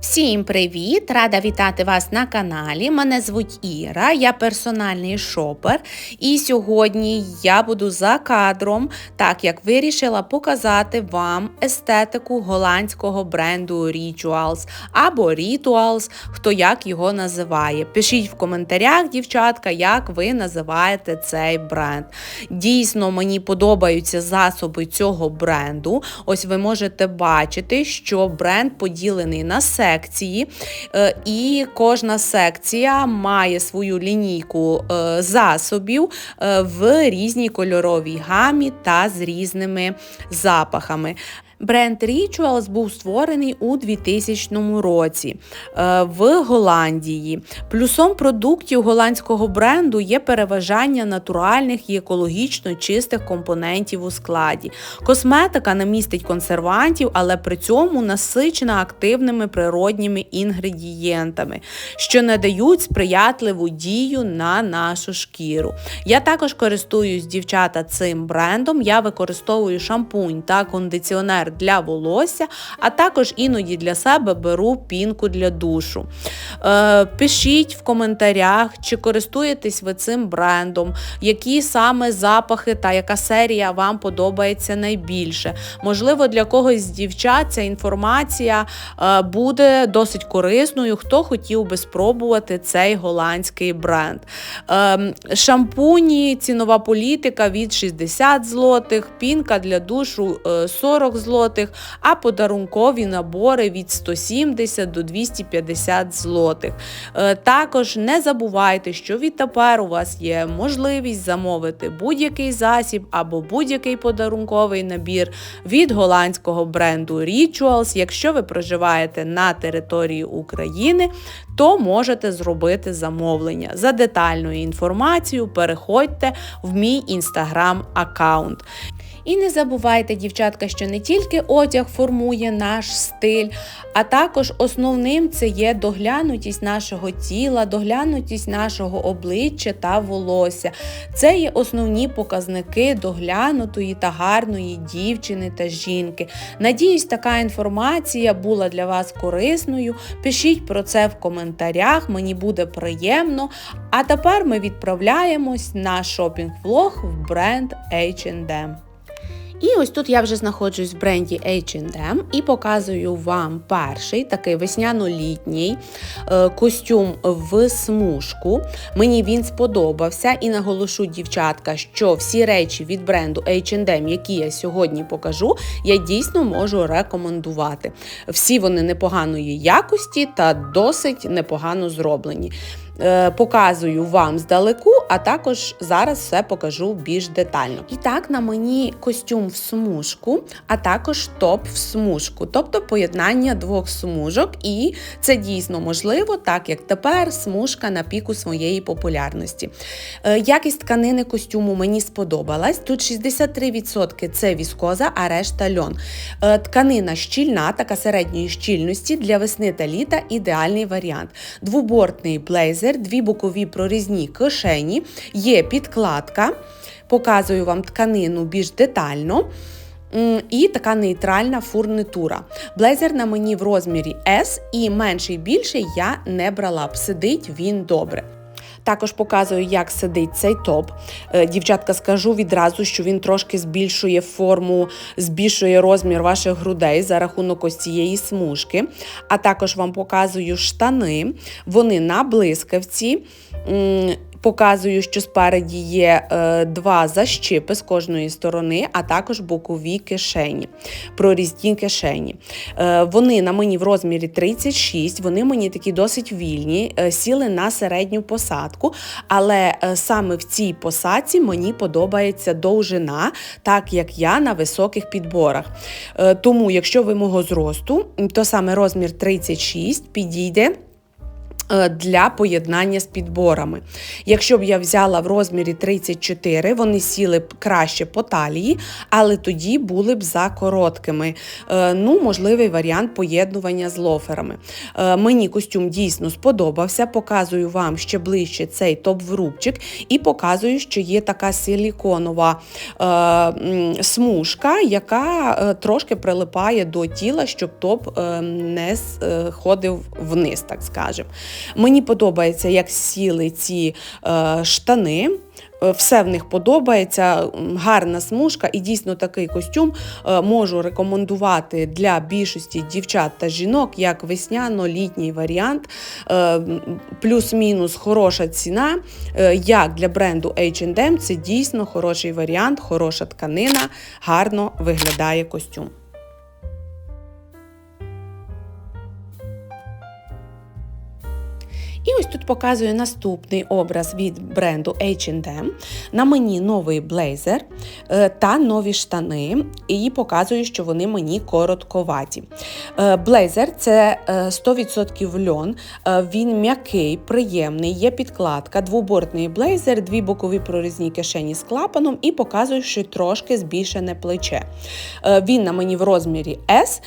Всім привіт! Рада вітати вас на каналі. Мене звуть Іра, я персональний шопер. І сьогодні я буду за кадром, так як вирішила показати вам естетику голландського бренду Rituals або Rituals, хто як його називає. Пишіть в коментарях, дівчатка, як ви називаєте цей бренд. Дійсно, мені подобаються засоби цього бренду. Ось ви можете бачити, що бренд поділений на секції секції, е, і кожна секція має свою лінійку е, засобів е, в різній кольоровій гамі та з різними запахами. Бренд Rituals був створений у 2000 році е, в Голландії. Плюсом продуктів голландського бренду є переважання натуральних і екологічно чистих компонентів у складі. Косметика не містить консервантів, але при цьому насичена активними природніми інгредієнтами, що надають сприятливу дію на нашу шкіру. Я також користуюсь дівчата цим брендом. Я використовую шампунь та кондиціонер для волосся, а також іноді для себе беру пінку для душу. Е, Пишіть в коментарях, чи користуєтесь ви цим брендом, які саме запахи та яка серія вам подобається найбільше. Можливо, для когось з дівчат ця інформація е, буде досить корисною, хто хотів би спробувати цей голландський бренд. Е, шампуні, цінова політика від 60 злотих, пінка для душу 40 е, злотих злотих, а подарункові набори від 170 до 250 злотих. Е, також не забувайте, що відтепер у вас є можливість замовити будь-який засіб або будь-який подарунковий набір від голландського бренду Rituals. Якщо ви проживаєте на території України, то можете зробити замовлення. За детальною інформацією переходьте в мій інстаграм аккаунт. І не забувайте, дівчатка, що не тільки одяг формує наш стиль, а також основним це є доглянутість нашого тіла, доглянутість нашого обличчя та волосся. Це є основні показники доглянутої та гарної дівчини та жінки. Надіюсь, така інформація була для вас корисною. Пишіть про це в коментарях, мені буде приємно. А тепер ми відправляємось на шопінг-влог в бренд H&M. І ось тут я вже знаходжусь в бренді H&M і показую вам перший такий весняно-літній е, костюм в смужку. Мені він сподобався і наголошу, дівчатка, що всі речі від бренду H&M, які я сьогодні покажу, я дійсно можу рекомендувати. Всі вони непоганої якості та досить непогано зроблені. Е, показую вам здалеку, а також зараз все покажу більш детально. І так, на мені костюм в смужку, а також топ в смужку, тобто поєднання двох смужок, і це дійсно можливо, так як тепер смужка на піку своєї популярності. Е, якість тканини костюму мені сподобалась. Тут 63% це віскоза, а решта льон. Е, тканина щільна, така середньої щільності для весни та літа ідеальний варіант. Двубортний блейзер блейзер, дві бокові прорізні кишені, є підкладка, показую вам тканину більш детально. І така нейтральна фурнитура. Блейзер на мені в розмірі S і менший більший я не брала б. Сидить він добре. Також показую, як сидить цей топ. Е, дівчатка, скажу відразу, що він трошки збільшує форму, збільшує розмір ваших грудей за рахунок ось цієї смужки. А також вам показую штани, вони на блискавці. Показую, що спереді є е, два защипи з кожної сторони, а також бокові кишені, прорізні кишені. Е, вони на мені в розмірі 36, вони мені такі досить вільні, е, сіли на середню посадку, але саме в цій посадці мені подобається довжина, так як я на високих підборах. Тому, якщо ви мого зросту, то саме розмір 36 підійде. Е, для поєднання з підборами. Якщо б я взяла в розмірі 34, вони сіли б краще по талії, але тоді були б за короткими. Е, ну, Можливий варіант поєднування з лоферами. Е, мені костюм дійсно сподобався. Показую вам ще ближче цей топ-врубчик і показую, що є така силіконова смужка, яка трошки прилипає до тіла, щоб топ не ходив вниз, так скажемо. Мені подобається, як сіли ці е, штани. Е, все в них подобається, гарна смужка, і дійсно такий костюм е, можу рекомендувати для більшості дівчат та жінок як весняно-літній варіант, е, плюс-мінус хороша ціна. Як для бренду H&M це дійсно хороший варіант, хороша тканина, гарно виглядає костюм. І ось тут показую наступний образ від бренду H&M. На мені новий блейзер е, та нові штани, і показую, що вони мені коротковаті. Е, блейзер це 100% е, льон, він м'який, приємний, є підкладка, двобортний блейзер, дві бокові прорізні кишені з клапаном і показую, що трошки збільшене плече. Він на мені в розмірі S,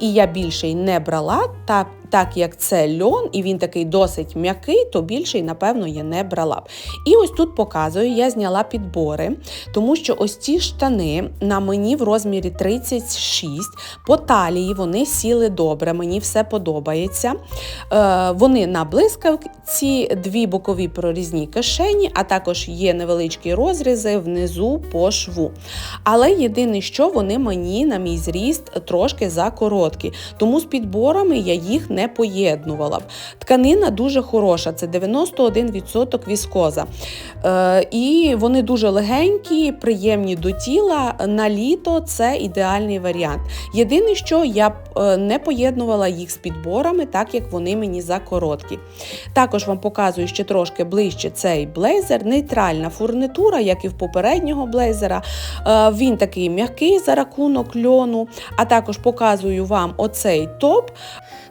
і я більший не брала. та так як це льон, і він такий досить м'який, то більший, напевно, я не брала б. І ось тут показую, я зняла підбори, тому що ось ці штани на мені в розмірі 36, по талії вони сіли добре, мені все подобається. Е, Вони на блискавці, дві бокові прорізні кишені, а також є невеличкі розрізи внизу по шву. Але єдине, що вони мені, на мій зріст, трошки закороткі. Тому з підборами я їх не не поєднувала б. Тканина дуже хороша, це 91% віскоза. Е, І вони дуже легенькі, приємні до тіла. На літо це ідеальний варіант. Єдине, що я б е, не поєднувала їх з підборами, так як вони мені закороткі. Також вам показую ще трошки ближче цей блейзер, нейтральна фурнитура, як і в попереднього блейзера. Е, він такий м'який за рахунок льону, а також показую вам оцей топ.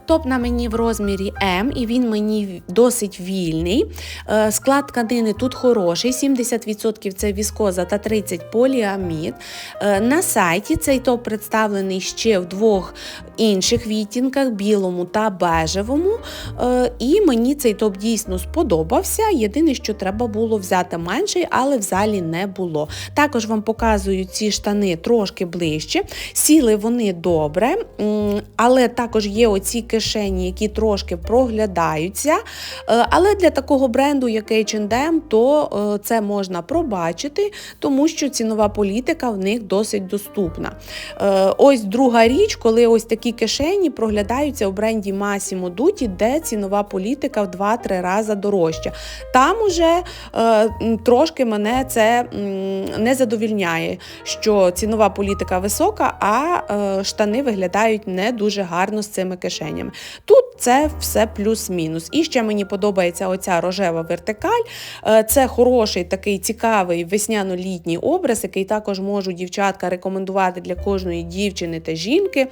Топ на мені в розмірі М, і він мені досить вільний. Е, склад тканини тут хороший, 70% це віскоза та 30% поліамід. Е, на сайті цей топ представлений ще в двох інших відтінках білому та бежевому. Е, і мені цей топ дійсно сподобався. Єдине, що треба було взяти менший, але в залі не було. Також вам показую ці штани трошки ближче. Сіли вони добре, але також є оці кишені, які трошки проглядаються. Е, але для такого бренду, як H&M, то е, це можна пробачити, тому що цінова політика в них досить доступна. Ось друга річ, коли ось такі кишені проглядаються у бренді Massimo Dutti, де цінова політика в 2-3 рази дорожча. Там уже е, трошки мене це не задовільняє, що цінова політика висока, а е, штани виглядають не дуже гарно з цими кишенями. Тут це все плюс-мінус. І ще мені подобається оця рожева вертикаль. Е, це хороший такий цікавий весняно-літній образ, який також можу дівчатка рекомендувати для кожної дівчини та жінки.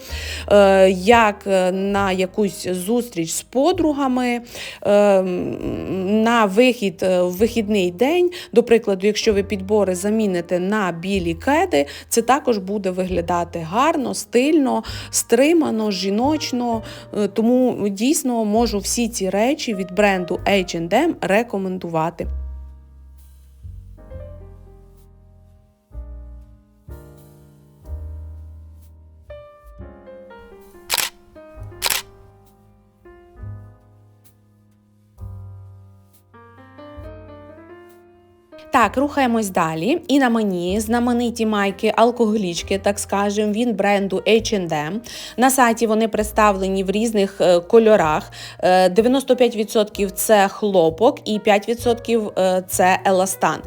Е, як е, на якусь зустріч з подругами, на вихід в вихідний день. До прикладу, якщо ви підбори заміните на білі кеди, це також буде виглядати гарно, стильно, стримано, жіночно. Тому дійсно можу всі ці речі від бренду H&M рекомендувати. Так, рухаємось далі. І на мені знамениті майки алкоголічки, так скажемо, він бренду H&M. На сайті вони представлені в різних е, кольорах. 95% е, це хлопок і 5% е, це еластан.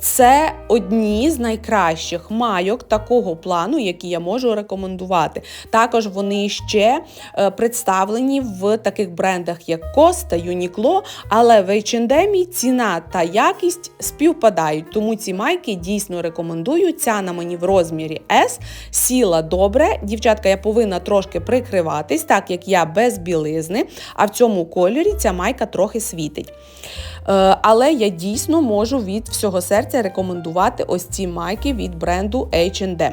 Це одні з найкращих майок такого плану, які я можу рекомендувати. Також вони ще представлені в таких брендах, як Costa, Uniqlo, але в H&M ціна та якість співпадають. Тому ці майки дійсно рекомендую. Ця на мені в розмірі S. Сіла добре. Дівчатка, я повинна трошки прикриватись, так як я без білизни, а в цьому кольорі ця майка трохи світить. Е, але я дійсно можу від всього серця рекомендувати ось ці майки від бренду H&M.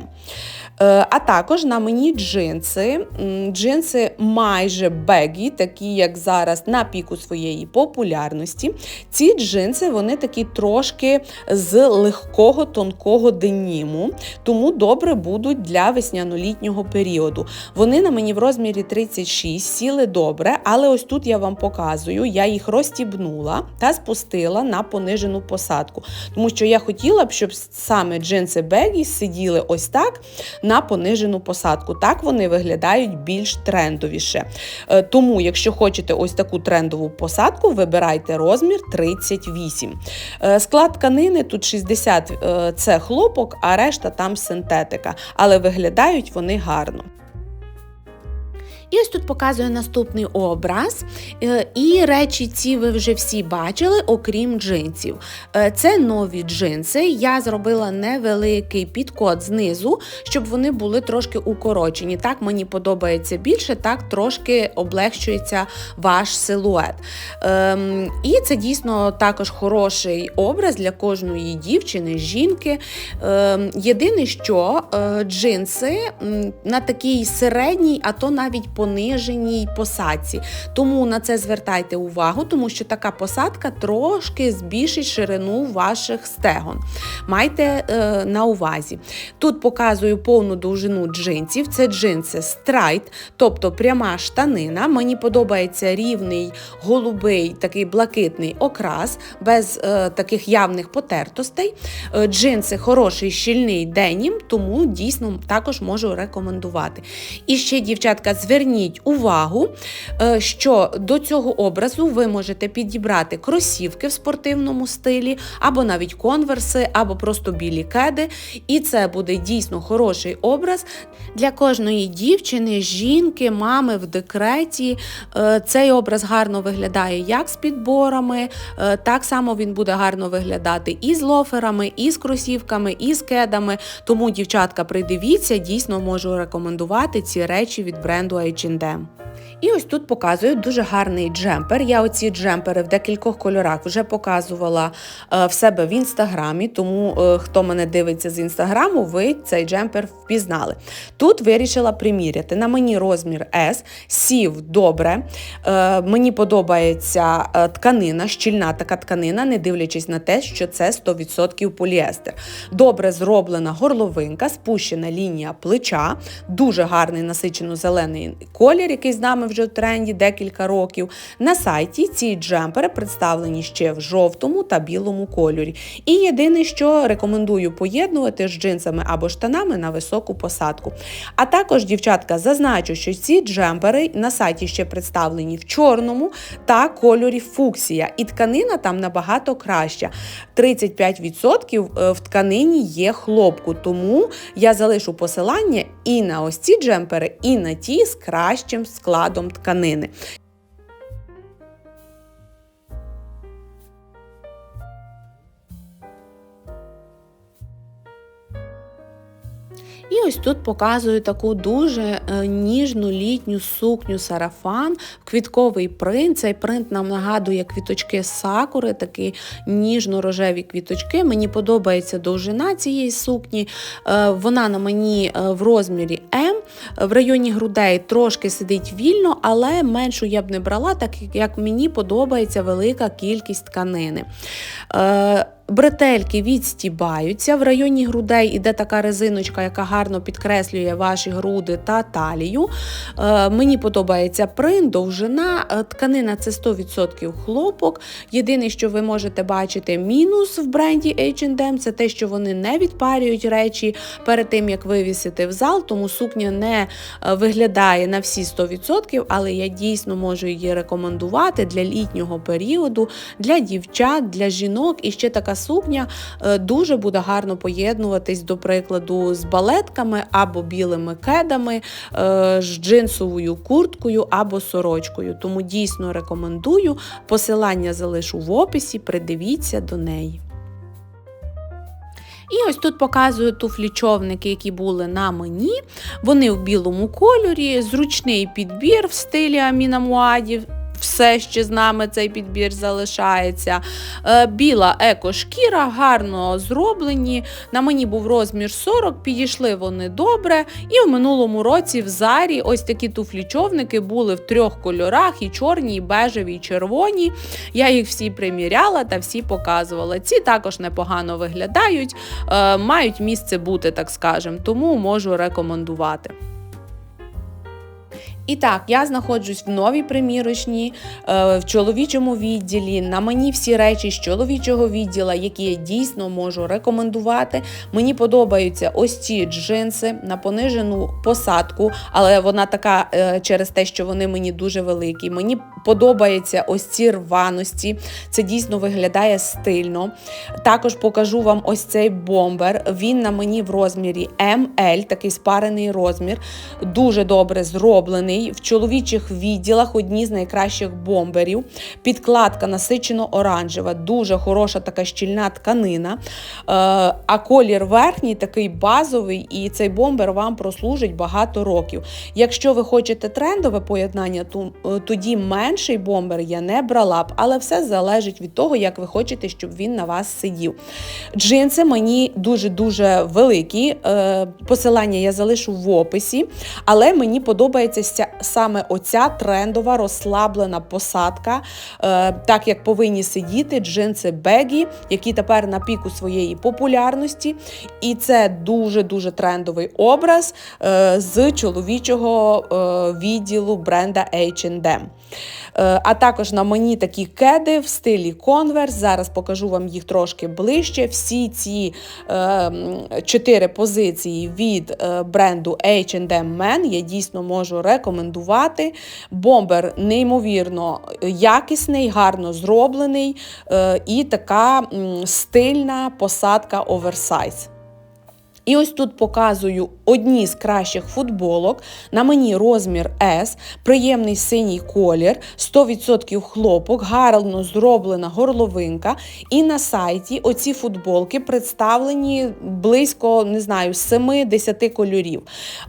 Е, а також на мені джинси. Джинси майже бегі, такі як зараз на піку своєї популярності. Ці джинси вони такі трошки з легкого тонкого деніму, тому добре будуть для весняно-літнього періоду. Вони на мені в розмірі 36, сіли добре, але ось тут я вам показую, я їх розтібнула та спустила на понижену посадку. Тому що я хотіла б, щоб саме джинси бегі сиділи ось так на понижену посадку. Так вони виглядають більш трендовіше. Е, тому, якщо хочете ось таку трендову посадку, вибирайте розмір 38. Е, склад тканини тут 60 е, це хлопок, а решта там синтетика. Але виглядають вони гарно. І ось тут показує наступний образ. Е, і речі ці ви вже всі бачили, окрім джинсів. Е, це нові джинси. Я зробила невеликий підкод знизу, щоб вони були трошки укорочені. Так мені подобається більше, так трошки облегчується ваш силует. Ем, і це дійсно також хороший образ для кожної дівчини, жінки. Ем, єдине, що е, джинси на такій середній, а то навіть пониженій посадці. Тому на це звертайте увагу, тому що така посадка трошки збільшить ширину ваших стегон. Майте е, на увазі. Тут показую повну довжину джинсів. Це джинси страйт, тобто пряма штанина. Мені подобається рівний голубий, такий блакитний окрас, без е, таких явних потертостей. Е, джинси хороший щільний денім, тому дійсно також можу рекомендувати. І ще, дівчатка, зверніть зверніть увагу, е, що до цього образу ви можете підібрати кросівки в спортивному стилі, або навіть конверси, або просто білі кеди. І це буде дійсно хороший образ для кожної дівчини, жінки, мами в декреті. Е, цей образ гарно виглядає як з підборами, е, так само він буде гарно виглядати і з лоферами, і з кросівками, і з кедами. Тому, дівчатка, придивіться, дійсно можу рекомендувати ці речі від бренду H&M. In them. І ось тут показують дуже гарний джемпер. Я оці джемпери в декількох кольорах вже показувала е, в себе в інстаграмі, тому е, хто мене дивиться з інстаграму, ви цей джемпер впізнали. Тут вирішила приміряти. На мені розмір S, сів добре. Е, мені подобається тканина, щільна така тканина, не дивлячись на те, що це 100% поліестер. Добре зроблена горловинка, спущена лінія плеча, дуже гарний насичено зелений колір, який з нами вже в тренді декілька років. На сайті ці джемпери представлені ще в жовтому та білому кольорі. І єдине, що рекомендую поєднувати з джинсами або штанами на високу посадку. А також, дівчатка, зазначу, що ці джемпери на сайті ще представлені в чорному та кольорі фуксія. І тканина там набагато краща. 35% е, в тканині є хлопку, тому я залишу посилання і на ось ці джемпери, і на ті з кращим складом тканини. І ось тут показую таку дуже е, ніжну літню сукню сарафан, квітковий принт. Цей принт нам нагадує квіточки сакури, такі ніжно-рожеві квіточки. Мені подобається довжина цієї сукні. Е, вона на мені е, в розмірі М. В районі грудей трошки сидить вільно, але меншу я б не брала, так як мені подобається велика кількість тканини. Бретельки відстібаються. В районі грудей іде така резиночка, яка гарно підкреслює ваші груди та талію. Е, мені подобається принт, довжина, е, тканина це 100% хлопок. Єдине, що ви можете бачити, мінус в бренді H&M, це те, що вони не відпарюють речі перед тим, як вивісити в зал, тому сукня не е, виглядає на всі 100%, але я дійсно можу її рекомендувати для літнього періоду, для дівчат, для жінок. І ще така сукня е, дуже буде гарно поєднуватись, до прикладу, з балетками або білими кедами, е, з джинсовою курткою або сорочкою. Тому дійсно рекомендую. Посилання залишу в описі, придивіться до неї. І ось тут показую туфлі-човники, які були на мені. Вони в білому кольорі, зручний підбір в стилі Аміна Муадів. Все ще з нами цей підбір залишається. Е, Біла еко-шкіра, гарно зроблені. На мені був розмір 40, підійшли вони добре. І в минулому році в зарі ось такі туфлі-човники були в трьох кольорах: і чорні, і бежеві, і червоні. Я їх всі приміряла та всі показувала. Ці також непогано виглядають, е, мають місце бути, так скажем, тому можу рекомендувати. І так, я знаходжусь в новій примірочній, е, в чоловічому відділі. На мені всі речі з чоловічого відділа, які я дійсно можу рекомендувати. Мені подобаються ось ці джинси на понижену посадку, але вона така е, через те, що вони мені дуже великі. Мені подобаються ось ці рваності. Це дійсно виглядає стильно. Також покажу вам ось цей бомбер. Він на мені в розмірі ML, такий спарений розмір, дуже добре зроблений. В чоловічих відділах одні з найкращих бомберів. Підкладка насичено оранжева, дуже хороша така щільна тканина. Е, А колір верхній такий базовий, і цей бомбер вам прослужить багато років. Якщо ви хочете трендове поєднання, то е, тоді менший бомбер я не брала б, але все залежить від того, як ви хочете, щоб він на вас сидів. Джинси мені дуже-дуже великі. е, Посилання я залишу в описі, але мені подобається саме оця трендова розслаблена посадка, е, так як повинні сидіти джинси бегі, які тепер на піку своєї популярності. І це дуже-дуже трендовий образ е, з чоловічого е, відділу бренда H&M. А також на мені такі кеди в стилі Converse. Зараз покажу вам їх трошки ближче. Всі ці чотири позиції від бренду H&M Men я дійсно можу рекомендувати. Бомбер неймовірно якісний, гарно зроблений е, і така стильна посадка оверсайз. І ось тут показую одні з кращих футболок. На мені розмір S, приємний синій колір, 100% хлопок, гарно зроблена горловинка. І на сайті оці футболки представлені близько, не знаю, 7-10 кольорів.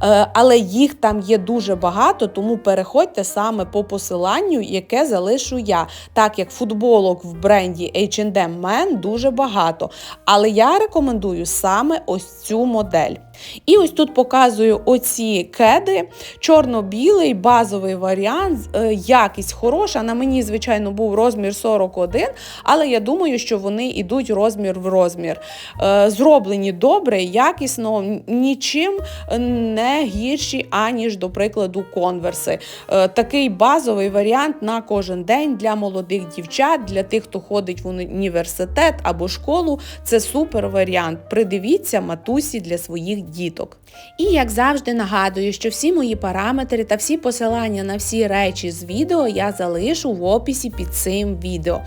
Е, Але їх там є дуже багато, тому переходьте саме по посиланню, яке залишу я. Так як футболок в бренді H&M Men дуже багато. Але я рекомендую саме ось цю модель. І ось тут показую оці кеди, чорно-білий базовий варіант, е, якість хороша. На мені, звичайно, був розмір 41, але я думаю, що вони йдуть розмір в розмір. Е, Зроблені добре, якісно, нічим не гірші, аніж, до прикладу, конверси. Е, Такий базовий варіант на кожен день для молодих дівчат, для тих, хто ходить в університет або школу. Це супер варіант. Придивіться матусі для своїх діток. І як завжди нагадую, що всі мої параметри та всі посилання на всі речі з відео я залишу в описі під цим відео.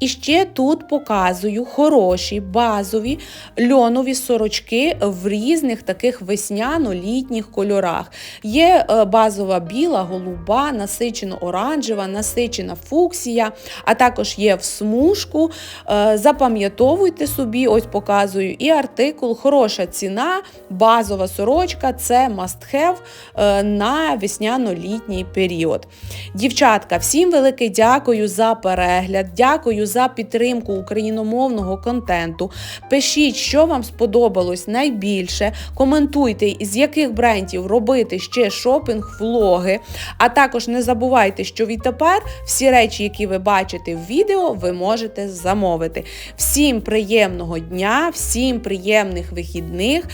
І ще тут показую хороші базові льонові сорочки в різних таких весняно-літніх кольорах. Є е, базова біла, голуба, насичено оранжева, насичена фуксія, а також є в смужку. Е, Запам'ятовуйте собі, ось показую і артикул, хороша ціна, базова сорочка це must have е, на весняно-літній період. Дівчатка, всім велике дякую за перегляд, дякую за підтримку україномовного контенту. Пишіть, що вам сподобалось найбільше. Коментуйте, з яких брендів робити ще шопінг-влоги. А також не забувайте, що відтепер всі речі, які ви бачите в відео, ви можете замовити. Всім приємного дня, всім приємних вихідних,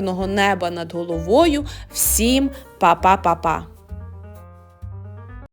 мирного неба над головою, всім па-па-па-па!